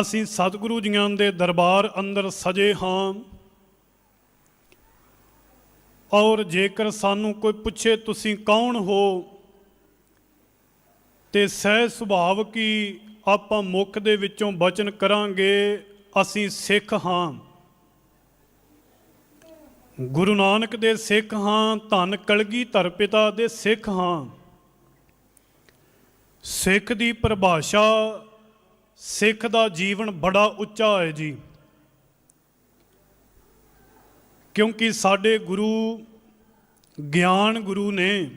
ਅਸੀਂ ਸਤਿਗੁਰੂ ਜੀਆਂ ਦੇ ਦਰਬਾਰ ਅੰਦਰ ਸਜੇ ਹਾਂ। ਔਰ ਜੇਕਰ ਸਾਨੂੰ ਕੋਈ ਪੁੱਛੇ, ਤੁਸੀਂ ਕੌਣ ਹੋ? ਤੇ ਸਹਿ ਸੁਭਾਵ ਕੀ ਆਪਾਂ ਮੁਖ ਦੇ ਵਿੱਚੋਂ ਬਚਨ ਕਰਾਂਗੇ, ਅਸੀਂ ਸਿੱਖ ਹਾਂ। ਗੁਰੂ ਨਾਨਕ ਦੇ ਸਿੱਖ ਹਾਂ, ਧੰਨ ਕਲਗੀ ਧਰ ਪਿਤਾ ਦੇ ਸਿੱਖ ਹਾਂ। ਸਿੱਖ ਦੀ ਪਰਿਭਾਸ਼ਾ ਸਿੱਖ ਦਾ ਜੀਵਨ ਬੜਾ ਉੱਚਾ ਹੈ ਜੀ। ਕਿਉਂਕਿ ਸਾਡੇ ਗੁਰੂ, ਗਿਆਨ ਗੁਰੂ ਨੇ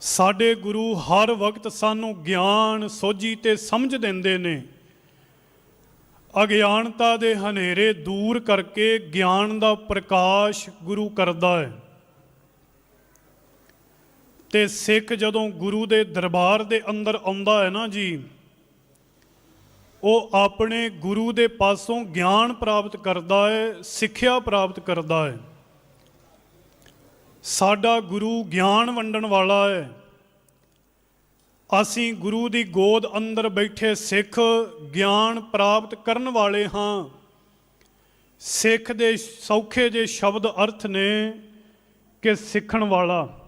ਸਾਡੇ ਗੁਰੂ ਹਰ ਵਕਤ ਸਾਨੂੰ ਗਿਆਨ, ਸੋਝੀ ਤੇ ਸਮਝ ਦਿੰਦੇ ਨੇ। ਅਗਿਆਨਤਾ ਦੇ ਹਨੇਰੇ ਦੂਰ ਕਰਕੇ ਗਿਆਨ ਦਾ ਪ੍ਰਕਾਸ਼ ਗੁਰੂ ਕਰਦਾ ਹੈ। ਤੇ ਸਿੱਖ ਜਦੋਂ ਗੁਰੂ ਦੇ ਦਰਬਾਰ ਦੇ ਅੰਦਰ ਆਉਂਦਾ ਹੈ ਨਾ ਜੀ ਉਹ ਆਪਣੇ ਗੁਰੂ ਦੇ ਪਾਸੋਂ ਗਿਆਨ ਪ੍ਰਾਪਤ ਕਰਦਾ ਹੈ, ਸਿੱਖਿਆ ਪ੍ਰਾਪਤ ਕਰਦਾ ਹੈ। ਸਾਡਾ ਗੁਰੂ ਗਿਆਨ ਵੰਡਣ ਵਾਲਾ ਹੈ। ਅਸੀਂ ਗੁਰੂ ਦੀ ਗੋਦ ਅੰਦਰ ਬੈਠੇ ਸਿੱਖ ਗਿਆਨ ਪ੍ਰਾਪਤ ਕਰਨ ਵਾਲੇ ਹਾਂ। ਸਿੱਖ ਦੇ ਸੌਖੇ ਜੇ ਸ਼ਬਦ ਅਰਥ ਨੇ ਕਿ ਸਿੱਖਣ ਵਾਲਾ,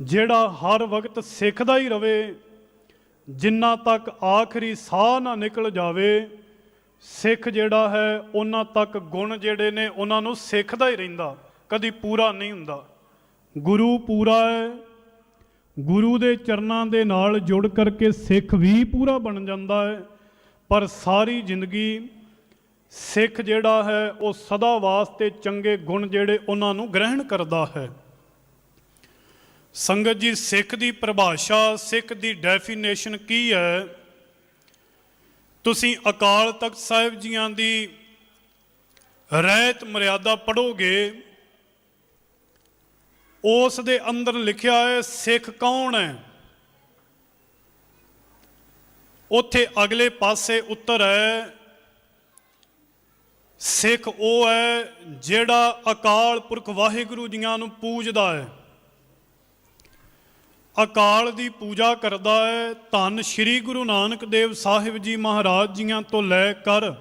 ਜਿਹੜਾ ਹਰ ਵਕਤ ਸਿੱਖਦਾ ਹੀ ਰਵੇ ਜਿੰਨਾ ਤੱਕ ਆਖਰੀ ਸਾਹ ਨਾ ਨਿਕਲ ਜਾਵੇ, ਸਿੱਖ ਜਿਹੜਾ ਹੈ, ਉਹਨਾਂ ਤੱਕ ਗੁਣ ਜਿਹੜੇ ਨੇ, ਉਹਨਾਂ ਨੂੰ ਸਿੱਖਦਾ ਹੀ ਰਹਿੰਦਾ। ਕਦੀ ਪੂਰਾ ਨਹੀਂ ਹੁੰਦਾ। ਗੁਰੂ ਪੂਰਾ ਹੈ। ਗੁਰੂ ਦੇ ਚਰਨਾਂ ਦੇ ਨਾਲ ਜੁੜ ਕਰਕੇ ਸਿੱਖ ਵੀ ਪੂਰਾ ਬਣ ਜਾਂਦਾ ਹੈ। ਪਰ ਸਾਰੀ ਜ਼ਿੰਦਗੀ ਸਿੱਖ ਜਿਹੜਾ ਹੈ, ਉਹ ਸਦਾ ਵਾਸਤੇ ਚੰਗੇ ਗੁਣ ਜਿਹੜੇ ਉਹਨਾਂ ਨੂੰ ਗ੍ਰਹਿਣ ਕਰਦਾ ਹੈ। ਸੰਗਤ ਜੀ, ਸਿੱਖ ਦੀ ਪਰਿਭਾਸ਼ਾ, ਸਿੱਖ ਦੀ ਡੈਫੀਨੇਸ਼ਨ ਕੀ ਹੈ? ਤੁਸੀਂ ਅਕਾਲ ਤਖਤ ਸਾਹਿਬ ਜੀਆਂ ਦੀ ਰਹਿਤ ਮਰਿਆਦਾ ਪੜੋਗੇ ਉਸ ਦੇ ਅੰਦਰ ਲਿਖਿਆ ਹੈ, ਸਿੱਖ ਕੌਣ ਹੈ? ਉੱਥੇ ਅਗਲੇ ਪਾਸੇ ਉੱਤਰ ਹੈ, ਸਿੱਖ ਉਹ ਹੈ ਜਿਹੜਾ ਅਕਾਲ ਪੁਰਖ ਵਾਹਿਗੁਰੂ ਜੀਆਂ ਨੂੰ ਪੂਜਦਾ ਹੈ। ਅਕਾਲ ਦੀ ਪੂਜਾ ਕਰਦਾ ਹੈ, ਧੰਨ ਸ਼੍ਰੀ ਗੁਰੂ ਨਾਨਕ ਦੇਵ ਸਾਹਿਬ ਜੀ ਮਹਾਰਾਜ ਜੀਆਂ ਤੋਂ ਲੈ ਕਰ।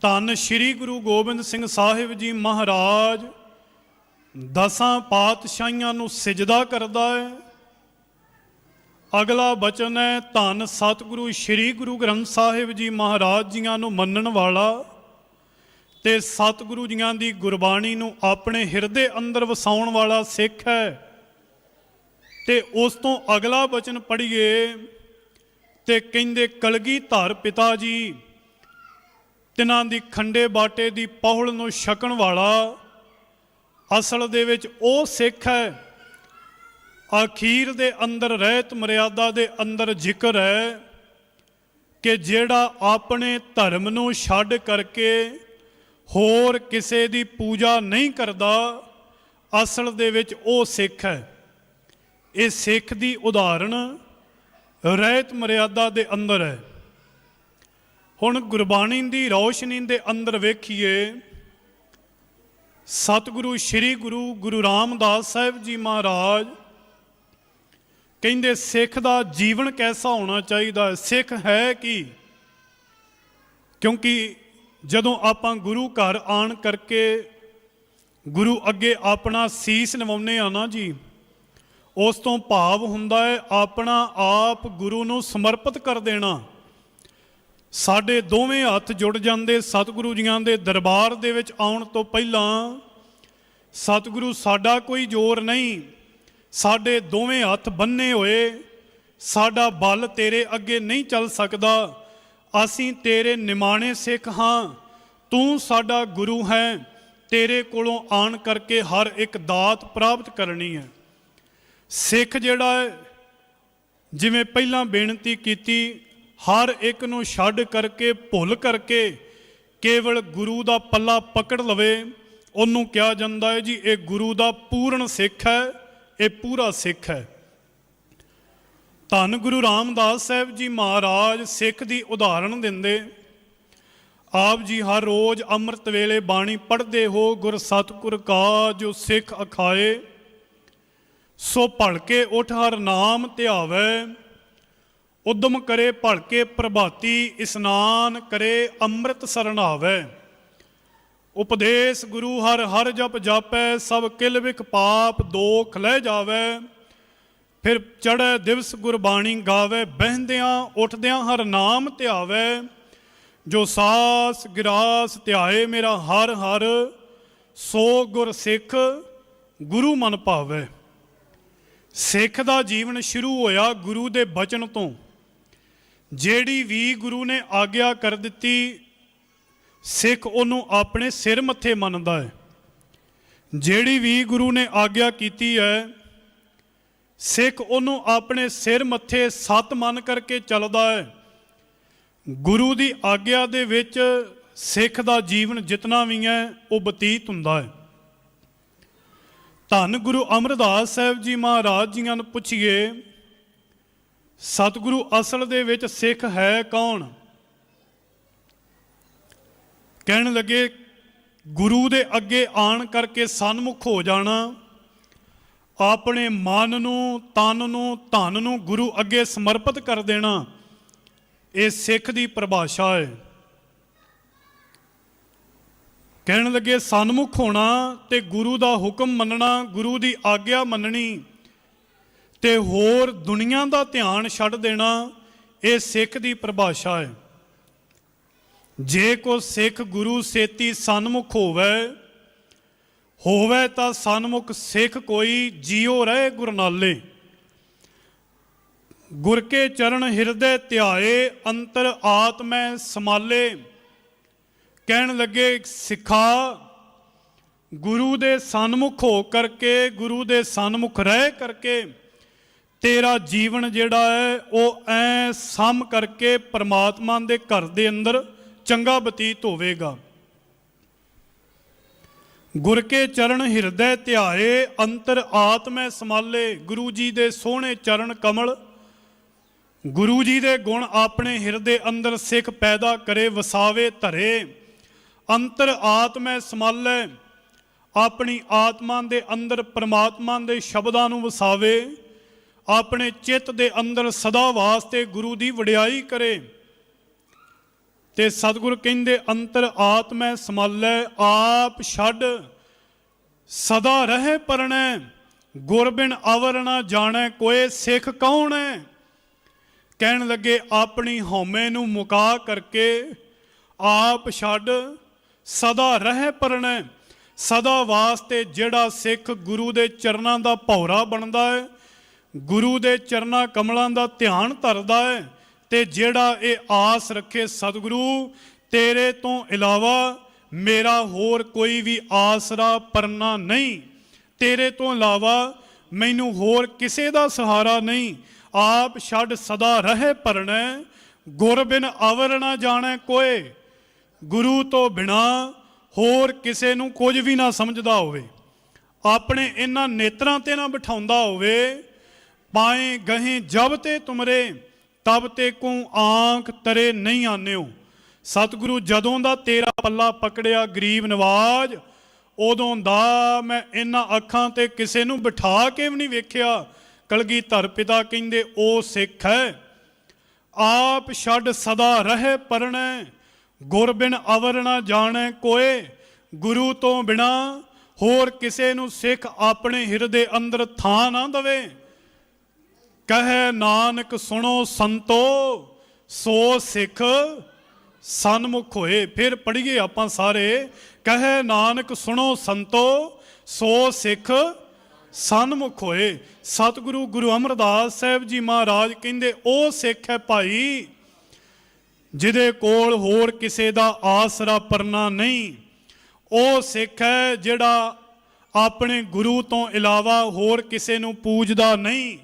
ਧੰਨ ਸ਼੍ਰੀ ਗੁਰੂ ਗੋਬਿੰਦ ਸਿੰਘ ਸਾਹਿਬ ਜੀ ਮਹਾਰਾਜ, ਦਸਾਂ ਪਾਤਸ਼ਾਹੀਆਂ ਨੂੰ ਸਿਜਦਾ ਕਰਦਾ ਹੈ। ਅਗਲਾ ਬਚਨ ਹੈ, ਧੰਨ ਸਤਿਗੁਰੂ ਸ੍ਰੀ ਗੁਰੂ ਗ੍ਰੰਥ ਸਾਹਿਬ ਜੀ ਮਹਾਰਾਜ ਜੀਆਂ ਨੂੰ ਮੰਨਣ ਵਾਲਾ ਤੇ ਸਤਿਗੁਰੂ ਜੀਆਂ ਦੀ ਗੁਰਬਾਣੀ ਨੂੰ ਆਪਣੇ ਹਿਰਦੇ ਅੰਦਰ ਵਸਾਉਣ ਵਾਲਾ ਸਿੱਖ ਹੈ। ਤੇ ਉਸ ਤੋਂ ਅਗਲਾ ਬਚਨ ਪੜ੍ਹੀਏ ਤੇ ਕਹਿੰਦੇ, ਕਲਗੀ ਧਰ ਪਿਤਾ ਜੀ, ਤਿਨਾਂ ਦੀ ਖੰਡੇ ਬਾਟੇ ਦੀ ਪਹੁਲ ਨੂੰ ਛਕਣ ਵਾਲਾ ਅਸਲ ਦੇ ਵਿੱਚ ਉਹ ਸਿੱਖ ਹੈ। ਅਖੀਰ ਦੇ ਅੰਦਰ ਰਹਿਤ ਮਰਿਆਦਾ ਦੇ ਅੰਦਰ ਜ਼ਿਕਰ ਹੈ ਕਿ ਜਿਹੜਾ ਆਪਣੇ ਧਰਮ ਨੂੰ ਛੱਡ ਕਰਕੇ ਹੋਰ ਕਿਸੇ ਦੀ ਪੂਜਾ ਨਹੀਂ ਕਰਦਾ, ਅਸਲ ਦੇ ਵਿੱਚ ਉਹ ਸਿੱਖ ਹੈ। ਇਹ ਸਿੱਖ ਦੀ ਉਦਾਹਰਣ ਰਹਿਤ ਮਰਿਆਦਾ ਦੇ ਅੰਦਰ ਹੈ। ਹੁਣ ਗੁਰਬਾਣੀ ਦੀ ਰੌਸ਼ਨੀ ਦੇ ਅੰਦਰ ਵੇਖੀਏ, ਸਤਿਗੁਰੂ ਸ੍ਰੀ ਗੁਰੂ ਗੁਰੂ ਰਾਮਦਾਸ ਸਾਹਿਬ ਜੀ ਮਹਾਰਾਜ ਕਹਿੰਦੇ, ਸਿੱਖ ਦਾ ਜੀਵਨ ਕੈਸਾ ਹੋਣਾ ਚਾਹੀਦਾ? ਸਿੱਖ ਹੈ ਕੀ? ਕਿਉਂਕਿ ਜਦੋਂ ਆਪਾਂ ਗੁਰੂ ਘਰ ਆਣ ਕਰਕੇ ਗੁਰੂ ਅੱਗੇ ਆਪਣਾ ਸੀਸ ਨਿਵਾਉਨੇ ਆ ਨਾ ਜੀ ਉਸ ਤੋਂ ਭਾਵ ਹੁੰਦਾ ਹੈ, ਆਪਣਾ ਆਪ ਗੁਰੂ ਨੂੰ ਸਮਰਪਿਤ ਕਰ ਦੇਣਾ। ਸਾਡੇ ਦੋਵੇਂ ਹੱਥ ਜੁੜ ਜਾਂਦੇ ਸਤਿਗੁਰੂ ਜੀਆਂ ਦੇ ਦਰਬਾਰ ਦੇ ਵਿੱਚ ਆਉਣ ਤੋਂ ਪਹਿਲਾਂ, ਸਤਿਗੁਰੂ ਸਾਡਾ ਕੋਈ ਜ਼ੋਰ ਨਹੀਂ। ਸਾਡੇ ਦੋਵੇਂ ਹੱਥ ਬੰਨੇ ਹੋਏ, ਸਾਡਾ ਬਲ ਤੇਰੇ ਅੱਗੇ ਨਹੀਂ ਚੱਲ ਸਕਦਾ। ਅਸੀਂ ਤੇਰੇ ਨਿਮਾਣੇ ਸਿੱਖ ਹਾਂ, ਤੂੰ ਸਾਡਾ ਗੁਰੂ ਹੈ, ਤੇਰੇ ਕੋਲੋਂ ਆਣ ਕਰਕੇ ਹਰ ਇੱਕ ਦਾਤ ਪ੍ਰਾਪਤ ਕਰਨੀ ਹੈ। ਸਿੱਖ ਜਿਹੜਾ ਹੈ, ਜਿਵੇਂ ਪਹਿਲਾਂ ਬੇਨਤੀ ਕੀਤੀ, ਹਰ ਇੱਕ ਨੂੰ ਛੱਡ ਕਰਕੇ, ਭੁੱਲ ਕਰਕੇ, ਕੇਵਲ ਗੁਰੂ ਦਾ ਪੱਲਾ ਪਕੜ ਲਵੇ, ਉਹਨੂੰ ਕਿਹਾ ਜਾਂਦਾ ਹੈ ਜੀ, ਇਹ ਗੁਰੂ ਦਾ ਪੂਰਨ ਸਿੱਖ ਹੈ, ਇਹ ਪੂਰਾ ਸਿੱਖ ਹੈ। ਧੰਨ ਗੁਰੂ ਰਾਮਦਾਸ ਸਾਹਿਬ ਜੀ ਮਹਾਰਾਜ ਸਿੱਖ ਦੀ ਉਦਾਹਰਣ ਦਿੰਦੇ, ਆਪ ਜੀ ਹਰ ਰੋਜ਼ ਅੰਮ੍ਰਿਤ ਵੇਲੇ ਬਾਣੀ ਪੜ੍ਹਦੇ ਹੋ, ਗੁਰ ਸਤਿਗੁਰ ਕਾ ਜੋ ਸਿੱਖ ਅਖਾਏ ਸੋ ਭਲਕੇ ਉਠ ਹਰ ਨਾਮ ਧਿਆਵੇ, ਉਦਮ ਕਰੇ ਭਲਕੇ ਪ੍ਰਭਾਤੀ, ਇਸਨਾਨ ਕਰੇ ਅੰਮ੍ਰਿਤ ਸਰਣਾਵੇ। ਉਪਦੇਸ਼ ਗੁਰੂ ਹਰ ਹਰ ਜਪ ਜਾਪੈ, ਸਭ ਕਿਲ ਵਿਖ ਪਾਪ ਦੋਖ ਲੈ ਜਾਵੇ। ਫਿਰ ਚੜ੍ਹੇ ਦਿਵਸ ਗੁਰਬਾਣੀ ਗਾਵੇ, ਬਹਿੰਦਿਆਂ ਉੱਠਦਿਆਂ ਹਰ ਨਾਮ ਧਿਆਵੇ। ਜੋ ਸਾਸ ਗਿਰਾਸ ਧਿਆਏ ਮੇਰਾ ਹਰ ਹਰ, ਸੋ ਗੁਰ ਸਿੱਖ ਗੁਰੂ ਮਨ ਭਾਵੇ ਸਿੱਖ ਦਾ ਜੀਵਨ ਸ਼ੁਰੂ ਹੋਇਆ ਗੁਰੂ ਦੇ ਬਚਨ ਤੋਂ। ਜਿਹੜੀ ਵੀ ਗੁਰੂ ਨੇ ਆਗਿਆ ਕਰ ਦਿੱਤੀ, ਸਿੱਖ ਉਹਨੂੰ ਆਪਣੇ ਸਿਰ ਮੱਥੇ ਮੰਨਦਾ ਹੈ। ਜਿਹੜੀ ਵੀ ਗੁਰੂ ਨੇ ਆਗਿਆ ਕੀਤੀ ਹੈ, ਸਿੱਖ ਉਹਨੂੰ ਆਪਣੇ ਸਿਰ ਮੱਥੇ ਸਤ ਮੰਨ ਕਰਕੇ ਚੱਲਦਾ ਹੈ। ਗੁਰੂ ਦੀ ਆਗਿਆ ਦੇ ਵਿੱਚ ਸਿੱਖ ਦਾ ਜੀਵਨ ਜਿਤਨਾ ਵੀ ਹੈ, ਉਹ ਬਤੀਤ ਹੁੰਦਾ ਹੈ। ਧੰਨ ਗੁਰੂ ਅਮਰਦਾਸ ਸਾਹਿਬ ਜੀ ਮਹਾਰਾਜ ਜੀਆਂ ਨੂੰ ਪੁੱਛੀਏ, ਸਤਿਗੁਰੂ ਅਸਲ ਦੇ ਵਿੱਚ ਸਿੱਖ ਹੈ ਕੌਣ? ਕਹਿਣ ਲੱਗੇ, ਗੁਰੂ ਦੇ ਅੱਗੇ ਆਣ ਕਰਕੇ ਸਨਮੁਖ ਹੋ ਜਾਣਾ, ਆਪਣੇ ਮਨ ਨੂੰ, ਤਨ ਨੂੰ, ਧਨ ਨੂੰ ਗੁਰੂ ਅੱਗੇ ਸਮਰਪਿਤ ਕਰ ਦੇਣਾ, ਇਹ ਸਿੱਖ ਦੀ ਪਰਿਭਾਸ਼ਾ ਹੈ। ਕਹਿਣ ਲੱਗੇ, ਸਨਮੁਖ ਹੋਣਾ ਤੇ ਗੁਰੂ ਦਾ ਹੁਕਮ ਮੰਨਣਾ, ਗੁਰੂ ਦੀ ਆਗਿਆ ਮੰਨਣੀ ਤੇ ਹੋਰ ਦੁਨੀਆ ਦਾ ਧਿਆਨ ਛੱਡ ਦੇਣਾ, ਇਹ ਸਿੱਖ ਦੀ ਪਰਿਭਾਸ਼ਾ ਹੈ। ਜੇ ਕੋ ਸਿੱਖ ਗੁਰੂ ਸੇਤੀ ਸਨਮੁਖ ਹੋਵੇ ਹੋਵੇ ਤਾਂ ਸਨਮੁਖ ਸਿੱਖ ਕੋਈ ਜਿਉ ਰਹੇ ਗੁਰਨਾਲੇ। ਗੁਰ ਕੇ ਚਰਨ ਹਿਰਦੇ ਧਿਆਏ, ਅੰਤਰ ਆਤਮੈ ਸਮਾਲੇ ਕਹਿਣ ਲੱਗੇ, ਸਿੱਖਾ, ਗੁਰੂ ਦੇ ਸਨਮੁਖ ਹੋ ਕਰਕੇ, ਗੁਰੂ ਦੇ ਸਨਮੁਖ ਰਹਿ ਕਰਕੇ, ਤੇਰਾ ਜੀਵਨ ਜਿਹੜਾ ਹੈ, ਉਹ ਐ ਸਮ ਕਰਕੇ ਪਰਮਾਤਮਾ ਦੇ ਘਰ ਦੇ ਅੰਦਰ ਚੰਗਾ ਬਤੀਤ ਹੋਵੇਗਾ। ਗੁਰ ਕੇ ਚਰਨ ਹਿਰਦੈ ਧਿਆਏ, ਅੰਤਰ ਆਤਮੈ ਸਮਾਲੇ, ਗੁਰੂ ਜੀ ਦੇ ਸੋਹਣੇ ਚਰਨ ਕਮਲ। ਗੁਰੂ ਜੀ ਦੇ ਗੁਣ ਆਪਣੇ ਹਿਰਦੇ ਅੰਦਰ ਸਿੱਖ ਪੈਦਾ ਕਰੇ, ਵਸਾਵੇ, ਧਰੇ। ਅੰਤਰ ਆਤਮੈ ਸਮਾਲੇ, ਆਪਣੀ ਆਤਮਾ ਦੇ ਅੰਦਰ ਪ੍ਰਮਾਤਮਾ ਦੇ ਸ਼ਬਦਾਂ ਨੂੰ ਵਸਾਵੇ, ਆਪਣੇ ਚਿੱਤ ਦੇ ਅੰਦਰ ਸਦਾ ਵਾਸਤੇ ਗੁਰੂ ਦੀ ਵਡਿਆਈ ਕਰੇ। ਤੇ ਸਤਿਗੁਰ ਕਹਿੰਦੇ, ਅੰਤਰ ਆਤਮੈ ਸਮਾਲੇ, ਆਪ ਛੱਡ, ਸਦਾ ਰਹੇ ਪਰਣੈ, ਗੁਰ ਬਿਨ ਅਵਰ ਨਾ ਜਾਣੈ, ਕੋਏ ਸਿੱਖ ਕੌਣ? ਹੈ ਕਹਿਣ ਲੱਗੇ, ਆਪਣੀ ਹਉਮੈ ਨੂੰ ਮੁਕਾ ਕਰਕੇ ਆਪ ਛੱਡ ਸਦਾ ਰਹਿ ਪਰਣੈ, ਸਦਾ ਵਾਸਤੇ ਜਿਹੜਾ ਸਿੱਖ ਗੁਰੂ ਦੇ ਚਰਨਾਂ ਦਾ ਭੌਰਾ ਬਣਦਾ ਹੈ ਗੁਰੂ ਦੇ ਚਰਨਾਂ ਕਮਲਾਂ ਦਾ ਧਿਆਨ ਧਰਦਾ ਹੈ ਤੇ ਜਿਹੜਾ ਇਹ ਆਸ ਰੱਖੇ ਸਤਿਗੁਰੂ, ਤੇਰੇ ਤੋਂ ਇਲਾਵਾ ਮੇਰਾ ਹੋਰ ਕੋਈ ਵੀ ਆਸਰਾ ਪਰਨਾ ਨਹੀਂ। ਤੇਰੇ ਤੋਂ ਇਲਾਵਾ ਮੈਨੂੰ ਹੋਰ ਕਿਸੇ ਦਾ ਸਹਾਰਾ ਨਹੀਂ। ਆਪ ਛੱਡ ਸਦਾ ਰਹੇ ਪਰਣੈ, ਗੁਰ ਬਿਨ ਅਵਰ ਨਾ ਜਾਣੈ ਕੋਏ। ਗੁਰੂ ਤੋਂ ਬਿਨਾ ਹੋਰ ਕਿਸੇ ਨੂੰ ਕੁਝ ਵੀ ਨਾ ਸਮਝਦਾ ਹੋਵੇ। ਆਪਣੇ ਇਹਨਾਂ ਨੇਤਰਾਂ ਤੇ ਨਾ ਬਿਠਾਉਂਦਾ ਹੋਵੇ। ਪਾਏ ਗਹੇ ਜਬ ਤੇ ਤੁਮਰੇ, ਤਬ ਤੇ ਕੋ ਆਂਖ ਤਰੇ ਨਹੀਂ ਆਨਿਓ। ਸਤਿਗੁਰੂ ਜਦੋਂ ਦਾ ਤੇਰਾ ਪੱਲਾ ਪਕੜਿਆ ਗਰੀਬ ਨਵਾਜ, ਉਦੋਂ ਦਾ ਮੈਂ ਇਹਨਾਂ ਅੱਖਾਂ ਤੇ ਕਿਸੇ ਨੂੰ ਬਿਠਾ ਕੇ ਵੀ ਨਹੀਂ ਵੇਖਿਆ। ਕਲਗੀ ਧਰ ਪਿਤਾ ਕਹਿੰਦੇ, ਉਹ ਸਿੱਖ ਹੈ। ਆਪ ਛੱਡ ਸਦਾ ਰਹੇ ਪਰਣੈ। ਗੁਰ ਬਿਨ ਅਵਰ ਨਾ ਜਾਣੈ ਕੋਏ, ਗੁਰੂ ਤੋਂ ਬਿਨਾ ਹੋਰ ਕਿਸੇ ਨੂੰ ਸਿੱਖ ਆਪਣੇ ਹਿਰਦੇ ਅੰਦਰ ਥਾਂ ਨਾ ਦਵੇ। ਕਹੇ ਨਾਨਕ, ਸੁਣੋ ਸੰਤੋ, ਸੋ ਸਿੱਖ ਸਨਮੁਖ ਹੋਏ। ਫਿਰ ਪੜ੍ਹੀਏ ਆਪਾਂ ਸਾਰੇ, ਕਹੇ ਨਾਨਕ, ਸੁਣੋ ਸੰਤੋ, ਸੋ ਸਿੱਖ ਸਨਮੁਖ ਹੋਏ। ਸਤਿਗੁਰੂ ਗੁਰੂ ਅਮਰਦਾਸ ਸਾਹਿਬ ਜੀ ਮਹਾਰਾਜ ਕਹਿੰਦੇ, ਉਹ ਸਿੱਖ ਹੈ ਭਾਈ ਜਿਹਦੇ ਕੋਲ ਹੋਰ ਕਿਸੇ ਦਾ ਆਸਰਾ ਪਰਨਾ ਨਹੀਂ, ਉਹ ਸਿੱਖ ਹੈ ਜਿਹੜਾ ਆਪਣੇ ਗੁਰੂ ਤੋਂ ਇਲਾਵਾ ਹੋਰ ਕਿਸੇ ਨੂੰ ਪੂਜਦਾ ਨਹੀਂ।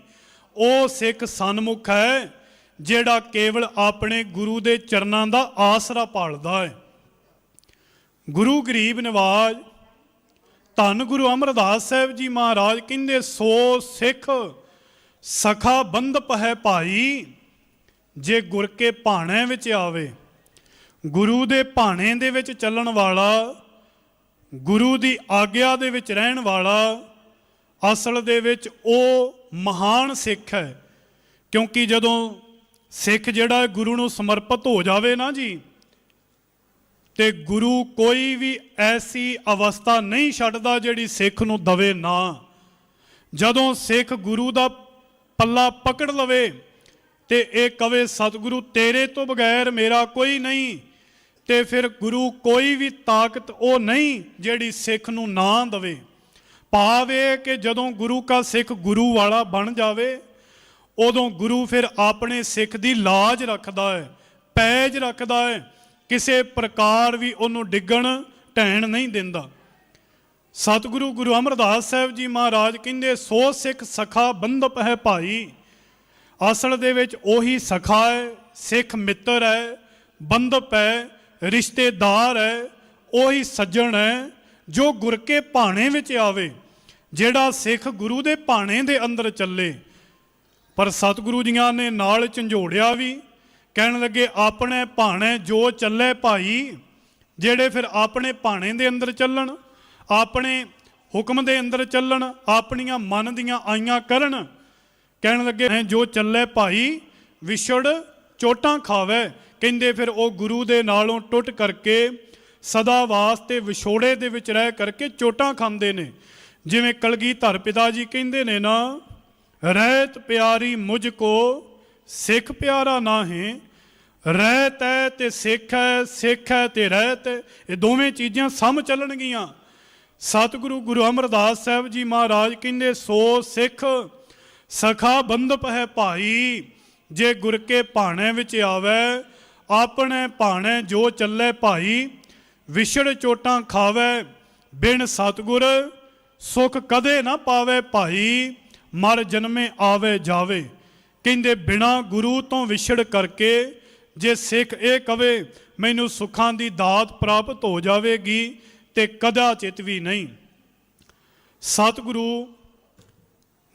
ਉਹ ਸਿੱਖ ਸਨਮੁਖ ਹੈ ਜਿਹੜਾ ਕੇਵਲ ਆਪਣੇ ਗੁਰੂ ਦੇ ਚਰਨਾਂ ਦਾ ਆਸਰਾ ਪਾਲਦਾ ਹੈ। ਗੁਰੂ ਗਰੀਬ ਨਿਵਾਜ, ਧੰਨ ਗੁਰੂ ਅਮਰਦਾਸ ਸਾਹਿਬ ਜੀ ਮਹਾਰਾਜ ਕਹਿੰਦੇ, ਸੋ ਸਿੱਖ ਸਖਾ ਬੰਧਪ ਹੈ ਭਾਈ ਜੇ ਗੁਰ ਕੇ ਭਾਣੇ ਵਿੱਚ ਆਵੇ, ਗੁਰੂ ਦੇ ਭਾਣੇ ਦੇ ਵਿੱਚ ਚੱਲਣ ਵਾਲਾ, ਗੁਰੂ ਦੀ ਆਗਿਆ ਦੇ ਵਿੱਚ ਰਹਿਣ ਵਾਲਾ, ਅਸਲ ਦੇ ਵਿੱਚ ਉਹ ਮਹਾਨ ਸਿੱਖ ਹੈ। ਕਿਉਂਕਿ ਜਦੋਂ ਸਿੱਖ ਜਿਹੜਾ ਗੁਰੂ ਨੂੰ ਸਮਰਪਿਤ ਹੋ ਜਾਵੇ ਨਾ ਜੀ, ਤੇ ਗੁਰੂ ਕੋਈ ਵੀ ਐਸੀ ਅਵਸਥਾ ਨਹੀਂ ਛੱਡਦਾ ਜਿਹੜੀ ਸਿੱਖ ਨੂੰ ਦਵੇ ਨਾ। ਜਦੋਂ ਸਿੱਖ ਗੁਰੂ ਦਾ ਪੱਲਾ ਪਕੜ ਲਵੇ ਤੇ ਇਹ ਕਵੇ, ਸਤਿਗੁਰੂ, ਤੇਰੇ ਤੋਂ ਬਗੈਰ ਮੇਰਾ ਕੋਈ ਨਹੀਂ। ਤੇ ਫਿਰ ਗੁਰੂ ਕੋਈ ਵੀ ਤਾਕਤ ਉਹ ਨਹੀਂ ਜਿਹੜੀ ਸਿੱਖ ਨੂੰ ਨਾ ਦਵੇ। ਭਾਵੇਂ ਕਿ ਜਦੋਂ ਗੁਰੂ ਕਾ ਸਿੱਖ ਗੁਰੂ ਵਾਲਾ ਬਣ ਜਾਵੇ, ਉਦੋਂ ਗੁਰੂ ਫਿਰ ਆਪਣੇ ਸਿੱਖ ਦੀ ਲਾਜ ਰੱਖਦਾ ਹੈ, ਪੈਜ ਰੱਖਦਾ ਹੈ। ਕਿਸੇ ਪ੍ਰਕਾਰ ਵੀ ਉਹਨੂੰ ਡਿੱਗਣ, ਢਹਿਣ ਨਹੀਂ ਦਿੰਦਾ। ਸਤਿਗੁਰੂ ਗੁਰੂ ਅਮਰਦਾਸ ਸਾਹਿਬ ਜੀ ਮਹਾਰਾਜ ਕਹਿੰਦੇ, ਸੋ ਸਿੱਖ ਸਖਾ ਬੰਧਪ ਹੈ ਭਾਈ। ਅਸਲ ਦੇ ਵਿੱਚ ਉਹੀ ਸਖਾ ਹੈ, ਸਿੱਖ ਮਿੱਤਰ ਹੈ ਬੰਦਪ ਹੈ, ਰਿਸ਼ਤੇਦਾਰ ਹੈ, ਉਹੀ ਸੱਜਣ ਹੈ, ਜੋ ਗੁਰ ਕੇ ਭਾਣੇ ਵਿੱਚ ਆਵੇ, ਜਿਹੜਾ ਸਿੱਖ ਗੁਰੂ ਦੇ ਭਾਣੇ ਦੇ ਅੰਦਰ ਚੱਲੇ। ਪਰ ਸਤਿਗੁਰੂ ਜੀਆਂ ਨੇ ਨਾਲ ਝੰਜੋੜਿਆ ਵੀ, ਕਹਿਣ ਲੱਗੇ, ਆਪਣੇ ਭਾਣੇ ਜੋ ਚੱਲੇ ਭਾਈ, ਜਿਹੜੇ ਫਿਰ ਆਪਣੇ ਭਾਣੇ ਦੇ ਅੰਦਰ ਚੱਲਣ, ਆਪਣੇ ਹੁਕਮ ਦੇ ਅੰਦਰ ਚੱਲਣ, ਆਪਣੀਆਂ ਮਨ ਦੀਆਂ ਆਈਆਂ ਕਰਨ ਕਹਿਣ ਲੱਗੇ "ਹੈਂ, ਜੋ ਚੱਲੇ ਭਾਈ ਵਿਛੜ ਚੋਟਾਂ ਖਾਵੇ। ਕਹਿੰਦੇ ਫਿਰ ਉਹ ਗੁਰੂ ਦੇ ਨਾਲੋਂ ਟੁੱਟ ਕਰਕੇ ਸਦਾ ਵਾਸਤੇ ਵਿਛੋੜੇ ਦੇ ਵਿੱਚ ਰਹਿ ਕਰਕੇ ਚੋਟਾਂ ਖਾਂਦੇ ਨੇ। ਜਿਵੇਂ ਕਲਗੀਧਰ ਪਿਤਾ ਜੀ ਕਹਿੰਦੇ ਨੇ ਨਾ ਰਹਿਤ ਪਿਆਰੀ ਮੁਝ ਕੋ ਸਿੱਖ ਪਿਆਰਾ ਨਾਹੀਂ ਰਹਿਤ ਹੈ ਤੇ ਸਿੱਖ ਹੈ ਸਿੱਖ ਹੈ ਤੇ ਰਹਿਤ। ਹੈ। ਇਹ ਦੋਵੇਂ ਚੀਜ਼ਾਂ ਸਮ ਚੱਲਣਗੀਆਂ। ਸਤਿਗੁਰੂ ਗੁਰੂ ਅਮਰਦਾਸ ਸਾਹਿਬ ਜੀ ਮਹਾਰਾਜ ਕਹਿੰਦੇ ਸੋ ਸਿੱਖ ਸਖਾ ਬੰਧਪ ਹੈ ਭਾਈ, ਜੇ ਗੁਰ ਕੇ ਭਾਣੇ ਵਿੱਚ ਆਵੇ, ਆਪਣੇ ਭਾਣੇ ਜੋ ਚੱਲੇ ਭਾਈ, ਵਿਛੜ ਚੋਟਾਂ ਖਾਵੇ, ਬਿਨ ਸਤਿਗੁਰ, ਸੁਖ ਕਦੇ ਨਾ ਪਾਵੇ ਭਾਈ, ਮਰ ਜਨਮੇ ਆਵੇ ਜਾਵੇ। ਕਹਿੰਦੇ, ਬਿਨਾ ਗੁਰੂ ਤੋਂ ਵਿਛੜ ਕਰਕੇ, ਜੇ ਸਿੱਖ ਇਹ ਕਵੇ, ਮੈਨੂੰ ਸੁੱਖਾਂ ਦੀ ਦਾਤ ਪ੍ਰਾਪਤ ਹੋ ਜਾਵੇਗੀ ਤੇ ਕਦਾਚਿਤ ਵੀ ਨਹੀਂ। ਸਤਿਗੁਰੂ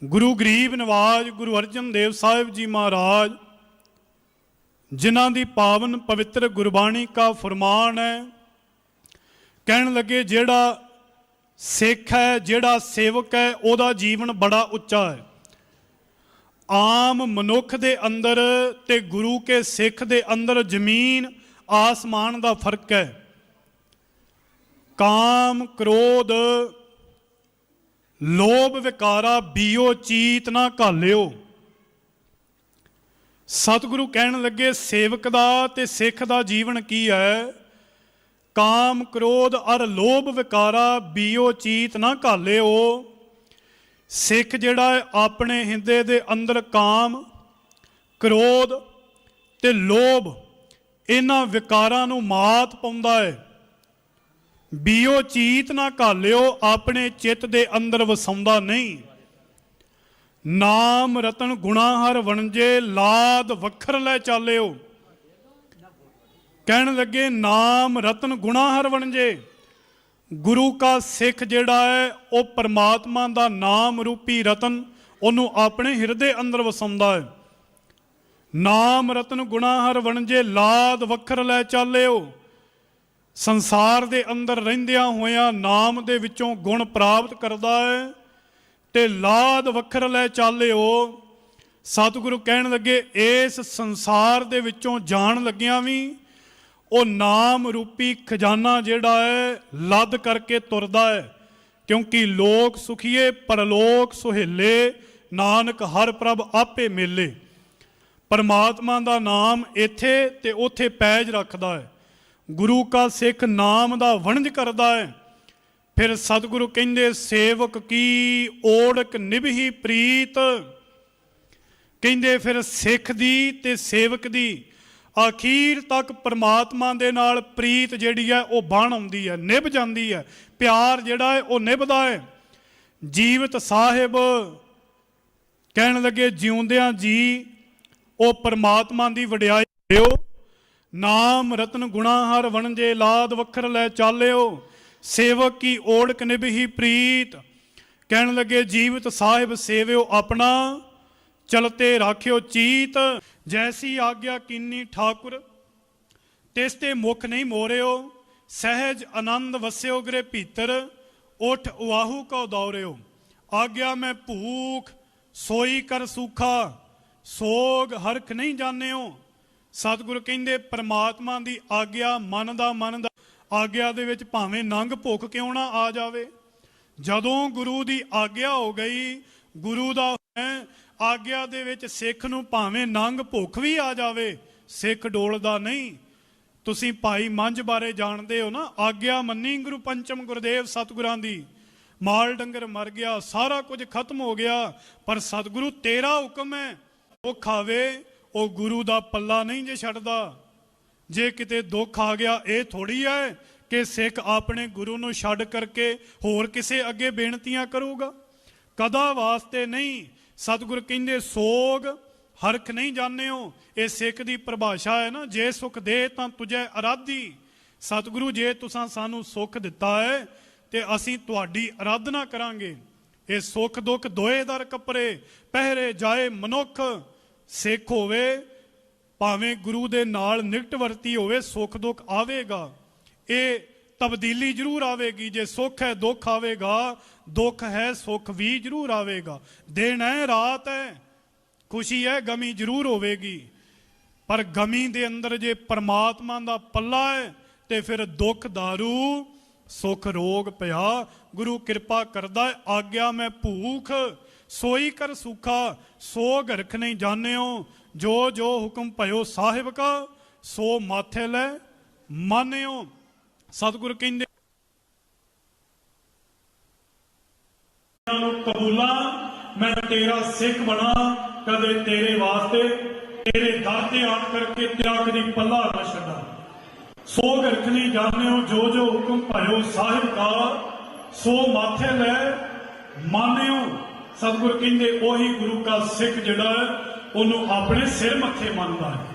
ਗੁਰੂ ਗਰੀਬ ਨਿਵਾਜ਼ ਗੁਰੂ ਅਰਜਨ ਦੇਵ ਸਾਹਿਬ ਜੀ ਮਹਾਰਾਜ, ਜਿਨ੍ਹਾਂ ਦੀ ਪਾਵਨ ਪਵਿੱਤਰ ਗੁਰਬਾਣੀ ਕਾ ਫਰਮਾਨ ਹੈ, ਕਹਿਣ ਲੱਗੇ ਜਿਹੜਾ ਸਿੱਖ ਹੈ, ਜਿਹੜਾ ਸੇਵਕ ਹੈ, ਉਹਦਾ ਜੀਵਨ ਬੜਾ ਉੱਚਾ ਹੈ। ਆਮ ਮਨੁੱਖ ਦੇ ਅੰਦਰ ਤੇ ਗੁਰੂ ਕੇ ਸਿੱਖ ਦੇ ਅੰਦਰ ਜ਼ਮੀਨ, ਆਸਮਾਨ ਦਾ ਫ਼ਰਕ ਹੈ। ਕਾਮ, ਕ੍ਰੋਧ ਲੋਭ ਵਿਕਾਰਾ ਬੀਓ ਚੀਤ ਨਾ ਘਾਲਿਓ। ਸਤਿਗੁਰੂ ਕਹਿਣ ਲੱਗੇ, ਸੇਵਕ ਦਾ ਤੇ ਸਿੱਖ ਦਾ ਜੀਵਨ ਕੀ ਹੈ? ਕਾਮ ਕ੍ਰੋਧ ਅਰ ਲੋਭ ਵਿਕਾਰਾ ਬੀਓ ਚੀਤ ਨਾ ਘਾਲਿਓ। ਸਿੱਖ ਜਿਹੜਾ ਹੈ, ਆਪਣੇ ਹਿੰਦੇ ਦੇ ਅੰਦਰ ਕਾਮ, ਕ੍ਰੋਧ ਤੇ ਲੋਭ, ਇਹਨਾਂ ਵਿਕਾਰਾਂ ਨੂੰ ਮਾਤ ਪਾਉਂਦਾ ਹੈ। ਬੀਓ ਚੀਤ ਨਾ ਘਾਲਿਓ ਆਪਣੇ ਚਿੱਤ ਦੇ ਅੰਦਰ ਵਸਾਉਂਦਾ ਨਹੀਂ। ਨਾਮ ਰਤਨ ਗੁਣਾ ਹਰ ਵਣਜੇ, ਲਾਦ ਵਖਰ ਲੈ ਚਾਲਿਓ। ਕਹਿਣ ਲੱਗੇ, ਨਾਮ ਰਤਨ ਗੁਣਾ ਹਰ ਵਣਜੇ। ਗੁਰੂ ਕਾ ਸਿੱਖ ਜਿਹੜਾ ਹੈ, ਉਹ ਪਰਮਾਤਮਾ ਦਾ ਨਾਮ ਰੂਪੀ ਰਤਨ ਉਹਨੂੰ ਆਪਣੇ ਹਿਰਦੇ ਅੰਦਰ ਵਸਾਉਂਦਾ ਹੈ। ਨਾਮ ਰਤਨ ਗੁਣਾ ਹਰ ਵਣਜੇ, ਲਾਦ ਵਖਰ ਲੈ ਚਾਲਿਓ। ਸੰਸਾਰ ਦੇ ਅੰਦਰ ਰਹਿੰਦਿਆਂ ਹੋਇਆਂ ਨਾਮ ਦੇ ਵਿੱਚੋਂ ਗੁਣ ਪ੍ਰਾਪਤ ਕਰਦਾ ਹੈ ਤੇ ਲਾਦ ਵਖਰ ਲੈ ਚਾਲਿਓ। ਸਤਿਗੁਰੂ ਕਹਿਣ ਲੱਗੇ, ਇਸ ਸੰਸਾਰ ਦੇ ਵਿੱਚੋਂ ਜਾਣ ਲੱਗਿਆਂ ਵੀ ਉਹ ਨਾਮ ਰੂਪੀ ਖਜ਼ਾਨਾ ਜਿਹੜਾ ਹੈ ਲੱਦ ਕਰਕੇ ਤੁਰਦਾ ਹੈ। ਕਿਉਂਕਿ ਲੋਕ ਸੁਖੀਏ, ਪਰਲੋਕ ਸੁਹੇਲੇ, ਨਾਨਕ ਹਰ ਪ੍ਰਭ ਆਪੇ ਮੇਲੇ। ਪਰਮਾਤਮਾ ਦਾ ਨਾਮ ਇੱਥੇ ਤੇ ਉੱਥੇ ਪੈਜ ਰੱਖਦਾ ਹੈ। ਗੁਰੂ ਕਾ ਸਿੱਖ ਨਾਮ ਦਾ ਵਣਜ ਕਰਦਾ ਹੈ। ਫਿਰ ਸਤਿਗੁਰੂ ਕਹਿੰਦੇ, ਸੇਵਕ ਕੀ ਓੜਕ ਨਿਭਹੀ ਪ੍ਰੀਤ। ਕਹਿੰਦੇ ਫਿਰ ਸਿੱਖ ਦੀ ਤੇ ਸੇਵਕ ਦੀ, ਅਖੀਰ ਤੱਕ ਪ੍ਰਮਾਤਮਾ ਦੇ ਨਾਲ ਪ੍ਰੀਤ ਜਿਹੜੀ ਹੈ, ਉਹ ਬਣ ਆਉਂਦੀ ਹੈ, ਨਿਭ ਜਾਂਦੀ ਹੈ। ਪਿਆਰ ਜਿਹੜਾ ਹੈ, ਉਹ ਨਿਭਦਾ ਹੈ। ਜੀਵਤ ਸਾਹਿਬ ਕਹਿਣ ਲੱਗੇ, ਜਿਉਂਦਿਆਂ ਜੀ, ਉਹ ਪ੍ਰਮਾਤਮਾ ਦੀ ਵਡਿਆਈ ਦਿਓ। ਨਾਮ ਰਤਨ ਗੁਣਾ ਹਰ ਵਣਜੇ ਲਾਦ ਵਖਰ ਲੈ ਚਾਲਿਓ, ਸੇਵਕ ਕੀ ਓੜਕ ਨਿਭਹੀ ਪ੍ਰੀਤ। ਕਹਿਣ ਲੱਗੇ, ਜੀਵਤ ਸਾਹਿਬ ਸੇਵਿਓ ਆਪਣਾ, ਚਲਤੇ ਰਾਖਿਓ ਚੀਤ। ਜੈਸੀ ਆਗਿਆ ਕੀਨੀ ਠਾਕੁਰ, ਤਿਸ ਤੇ ਮੁਖ ਨਹੀਂ ਮੋਰਿਓ, ਸਹਿਜ ਆਨੰਦ ਵਸਿਓ ਗਰੇ ਭੀਤਰ, ਉਠ ਉਆਹੂ ਕੋ ਦੌਰਿਓ। ਆਗਿਆ ਮੈਂ ਭੂਖ, ਸੋਈ ਕਰ ਸੂਖਾ, ਸੋਗ ਹਰਖ ਨਹੀਂ ਜਾਣਿਓ। ਸਤਿਗੁਰੂ ਕਹਿੰਦੇ, ਪਰਮਾਤਮਾ ਦੀ ਆਗਿਆ ਮੰਨਦਾ ਮੰਨਦਾ ਆਗਿਆ ਦੇ ਵਿੱਚ ਭਾਵੇਂ ਨੰਗ ਭੁੱਖ ਕਿਉਂ ਨਾ ਆ ਜਾਵੇ? ਜਦੋਂ ਗੁਰੂ ਦੀ ਆਗਿਆ ਹੋ ਗਈ, ਗੁਰੂ ਦਾ ਆਗਿਆ ਦੇ ਵਿੱਚ ਸਿੱਖ ਨੂੰ ਭਾਵੇਂ ਨੰਗ ਭੁੱਖ ਵੀ ਆ ਜਾਵੇ, ਸਿੱਖ ਡੋਲਦਾ ਨਹੀਂ। ਤੁਸੀਂ ਭਾਈ ਮੰਝ ਬਾਰੇ ਜਾਣਦੇ ਹੋ ਨਾ? ਆਗਿਆ ਮੰਨੀ ਗੁਰੂ ਪੰਚਮ ਗੁਰਦੇਵ ਸਤਿਗੁਰਾਂ ਦੀ। ਮਾਲ ਡੰਗਰ ਮਰ ਗਿਆ, ਸਾਰਾ ਕੁਝ ਖਤਮ ਹੋ ਗਿਆ, ਪਰ ਸਤਿਗੁਰੂ ਤੇਰਾ ਹੁਕਮ ਹੈ ਉਹ ਖਾਵੇ ਉਹ ਗੁਰੂ ਦਾ ਪੱਲਾ ਨਹੀਂ ਜੇ ਛੱਡਦਾ। ਜੇ ਕਿਤੇ ਦੁੱਖ ਆ ਗਿਆ, ਇਹ ਥੋੜੀ ਹੈ ਕਿ ਸਿੱਖ ਆਪਣੇ ਗੁਰੂ ਨੂੰ ਛੱਡ ਕਰਕੇ ਹੋਰ ਕਿਸੇ ਅੱਗੇ ਬੇਨਤੀਆਂ ਕਰੂਗਾ। ਕਦਾ ਵਾਸਤੇ ਨਹੀਂ, ਸਤਿਗੁਰ ਕਹਿੰਦੇ, ਸੋਗ ਹਰਖ ਨਹੀਂ ਜਾਣਿਓ। ਇਹ ਸਿੱਖ ਦੀ ਪਰਿਭਾਸ਼ਾ ਹੈ ਨਾ, ਜੇ ਸੁਖ ਦੇ ਤਾਂ ਤੁਝੇ ਅਰਾਧੀ। ਸਤਿਗੁਰੂ, ਜੇ ਤੁਸੀਂ ਸਾਨੂੰ ਸੁੱਖ ਦਿੱਤਾ ਹੈ ਤੇ ਅਸੀਂ ਤੁਹਾਡੀ ਅਰਾਧਨਾ ਕਰਾਂਗੇ। ਇਹ ਸੁੱਖ ਦੁੱਖ ਦੋਏ ਦਰ ਕੱਪਰੇ, ਪਹਿਰੇ ਜਾਏ ਮਨੁੱਖ। ਸਿੱਖ ਹੋਵੇ, ਭਾਵੇਂ ਗੁਰੂ ਦੇ ਨਾਲ ਨਿਕਟ ਵਰਤੀ ਹੋਵੇ, ਸੁੱਖ ਦੁੱਖ ਆਵੇਗਾ। ਇਹ ਤਬਦੀਲੀ ਜ਼ਰੂਰ ਆਵੇਗੀ। ਜੇ ਸੁੱਖ ਹੈ, ਦੁੱਖ ਆਵੇਗਾ। ਦੁੱਖ ਹੈ, ਸੁੱਖ ਵੀ ਜ਼ਰੂਰ ਆਵੇਗਾ। ਦਿਨ ਹੈ, ਰਾਤ ਹੈ, ਖੁਸ਼ੀ ਹੈ, ਗਮੀ ਜ਼ਰੂਰ ਹੋਵੇਗੀ। ਪਰ ਗਮੀ ਦੇ ਅੰਦਰ ਜੇ ਪਰਮਾਤਮਾ ਦਾ ਪੱਲਾ ਹੈ, ਤੇ ਫਿਰ ਦੁੱਖ दारू ਸੁਖ ਰੋਗ ਪਿਆ। ਗੁਰੂ ਕਿਰਪਾ ਕਰਦਾ ਆਗਿਆ ਮੈਂ ਭੂਖ ਸੋਈ ਕਰ ਸੁਖਾ, ਸੋ ਗਰਖ ਨਹੀਂ ਜਾਣਿਓ, ਜੋ ਜੋ ਹੁਕਮ ਭਇਓ ਸਾਹਿਬ ਕਾ, ਸੋ ਮਾਥੇ ਲੈ ਮਾਨਿਓ। ਸਤਿਗੁਰ ਕਹਿੰਦੇ ਨੂੰ, ਕਬੂਲਾਂ, ਮੈਂ ਤੇਰਾ ਸਿੱਖ ਬਣਾ, ਕਦੇ ਤੇਰੇ ਵਾਸਤੇ, ਤੇਰੇ ਦਰ ਤੇ ਆਣ ਕਰਕੇ ਤੇਰਾ ਕਦੀ ਪੱਲਾ ਨਾ ਛੱਡਾ। ਸੋ ਗਰਖਣੀ ਜਾਣਿਓ, ਜੋ ਜੋ ਹੁਕਮ ਭਾਇਓ ਸਾਹਿਬ ਕਾ, ਸੋ ਮਾਥੇ ਲੈ ਮਾਨਿਓ। ਸਤਿਗੁਰ ਕਹਿੰਦੇ ਉਹੀ ਗੁਰੂ ਕਾ ਸਿੱਖ ਜਿਹੜਾ ਹੈ ਉਹਨੂੰ ਆਪਣੇ ਸਿਰ ਮੱਥੇ ਮੰਨਦਾ ਹੈ।